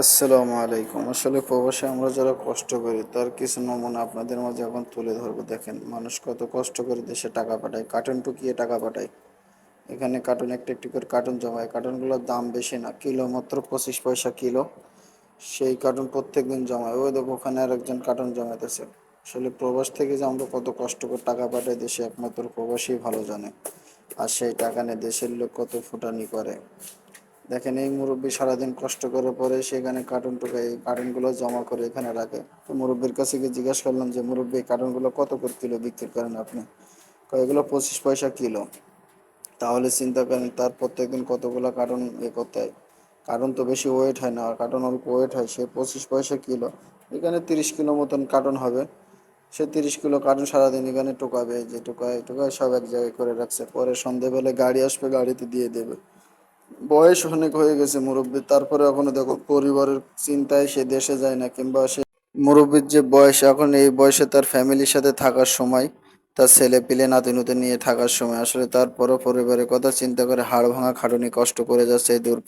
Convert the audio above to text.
আসসালামু আলাইকুম। আসলে প্রবাসে আমরা যারা কষ্ট করি, তার কিছু নমুনা আপনাদের মাঝে এখন তুলে ধরবো। দেখেন, মানুষ কত কষ্ট করে দেশে টাকা পাঠায় কার্টুন টুকিয়ে টাকা পাঠায়। এখানে কার্টুন একটা একটি করে কার্টুন জমায়। কার্টুনগুলোর দাম বেশি না, কিলো মাত্র পঁচিশ পয়সা কিলো। সেই কার্টুন প্রত্যেক দিন জমায়। ওই দেখো, ওখানে আর একজন কার্টুন জমাইতেছে। আসলে প্রবাস থেকে যে আমরা কত কষ্ট করে টাকা পাঠাই, দেশে একমাত্র প্রবাসী ভালো জানে। আর সেই টাকা নিয়ে দেশের লোক কত ফুটানি করে। দেখেন এই মুরব্বী সারাদিন কষ্ট করে পরে সেখানে কার্টুন টুকে এই কার্টুনগুলো জমা করে এখানে রাখে। তো মুরব্বীর কাছে গিয়ে জিজ্ঞেস করলাম যে, মুরব্বী কার্টুনগুলো কত করে কিলো বিক্রি করেন আপনি? এগুলো পঁচিশ পয়সা কিলো। তাহলে চিন্তা করেন, তার প্রত্যেকদিন কতগুলো কার্টুন ইয়ে করতে হয়। কার্টুন তো বেশি ওয়েট হয় না কার্টুন অল্প ওয়েট হয়, সে পঁচিশ পয়সা কিলো। এখানে তিরিশ কিলো মতন কার্টুন হবে। সে তিরিশ কিলো কার্টুন সারাদিন এখানে টোকাবে, যে টোকায় টোকায় সব এক জায়গায় করে রাখছে। পরে সন্ধেবেলায় গাড়ি আসবে, গাড়িতে দিয়ে দেবে। বয়স অনেক হয়ে গেছে মুরব্বীর তারপরে এখনও দেখো পরিবারের চিন্তায় সে দেশে যায় না, কিংবা সে মুরব্বীর যে বয়স, এখন এই বয়সে তার ফ্যামিলির সাথে থাকার সময়, তার ছেলে পিলে নাতি নিয়ে থাকার সময়, আসলে তারপরও পরিবারের কথা চিন্তা করে হাড় ভাঙা খাটুনি কষ্ট করে যাচ্ছে এই দূর